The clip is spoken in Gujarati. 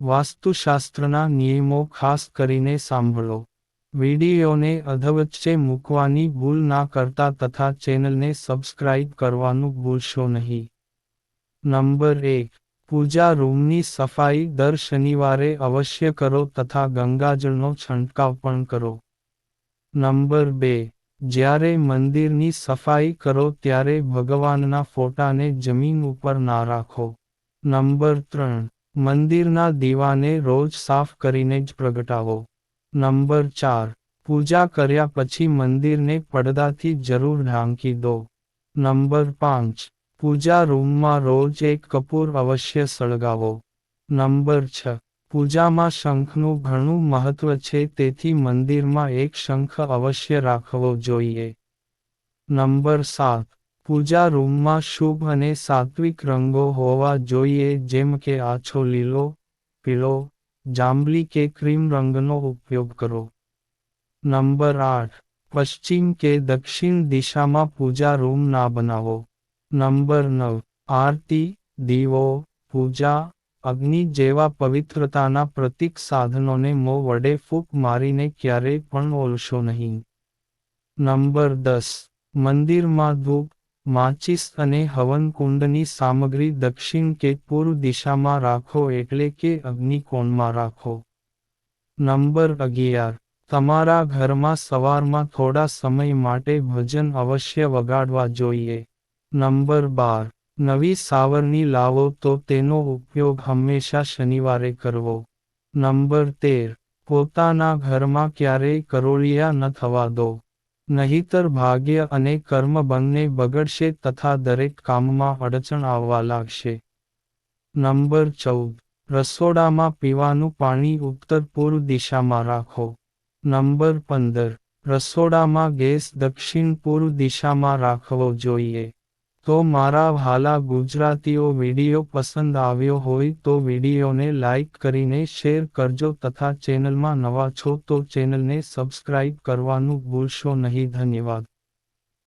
વાસ્તુશાસ્ત્રના નિયમો ખાસ કરીને સાંભળો. વિડીયોને અધવચ્ચે મૂકવાની ભૂલ ના કરતા તથા ચેનલને સબસ્ક્રાઇબ કરવાનું ભૂલશો નહીં. નંબર એક, પૂજા રૂમની સફાઈ દર શનિવારે અવશ્ય કરો તથા ગંગાજળનો છંટકાવ પણ કરો. નંબર બે, જ્યારે મંદિરની સફાઈ કરો ત્યારે ભગવાનના ફોટાને જમીન ઉપર ના રાખો. નંબર ત્રણ મંદિરના દીવાને રોજ સાફ કરીને જ પ્રગટાવો. નંબર ચાર, પૂજા કર્યા પછી મંદિરને પડદાથી જરૂર ઢાંકી દો. નંબર પાંચ, પૂજા રૂમમાં રોજ એક કપૂર અવશ્ય સળગાવો. નંબર છ, પૂજામાં શંખનું ઘણું મહત્વ છે તેથી મંદિરમાં એક શંખ અવશ્ય રાખવો જોઈએ. નંબર સાત પૂજા રૂમમાં શુભ અને સાત્વિક રંગો હોવા જોઈએ, જેમ કે આછો લીલો, પીળો, જાંબલી કે ક્રીમ રંગનો ઉપયોગ કરો. નંબર આઠ, પશ્ચિમ કે દક્ષિણ દિશામાં પૂજા રૂમ ના બનાવો. નંબર નવ, આરતી, દીવો, પૂજા, અગ્નિ જેવા પવિત્રતાના પ્રતીક સાધનોને મો વડે ફૂંક મારીને ક્યારેય પણ ઓલશો નહીં. નંબર દસ, મંદિરમાં ધૂપ માચિસ અને હવનકુંડની સામગ્રી દક્ષિણ કે પૂર્વ દિશામાં રાખો એટલે કે અગ્નિકોણમાં રાખો. નંબર અગિયાર. તમારા ઘરમાં સવારમાં થોડા સમય માટે ભજન અવશ્ય વગાડવા જોઈએ. નંબર બાર. નવી સાવરણી લાવો તો તેનો ઉપયોગ હંમેશા શનિવારે કરવો. નંબર તેર. પોતાના ઘરમાં ક્યારેય કરોળિયા ન થવા દો. નહીતર ભાગ્ય અને કર્મ બંને બગડશે તથા દરેક કામમાં અડચણ આવવા લાગશે. નંબર ચૌદ. રસોડામાં પીવાનું પાણી ઉત્તર પૂર્વ દિશામાં રાખો. નંબર પંદર. રસોડામાં ગેસ દક્ષિણ પૂર્વ દિશામાં રાખવો જોઈએ. તો મારા ભાલા ગુજરાતીઓ વીડિયો પસંદ આવ્યો હોય તો વિડીયોને લાઇક કરીને શેર કરજો તથા ચેનલમાં નવા છો તો ચેનલને સબસ્ક્રાઇબ કરવાનું ભૂલશો નહીં. ધન્યવાદ.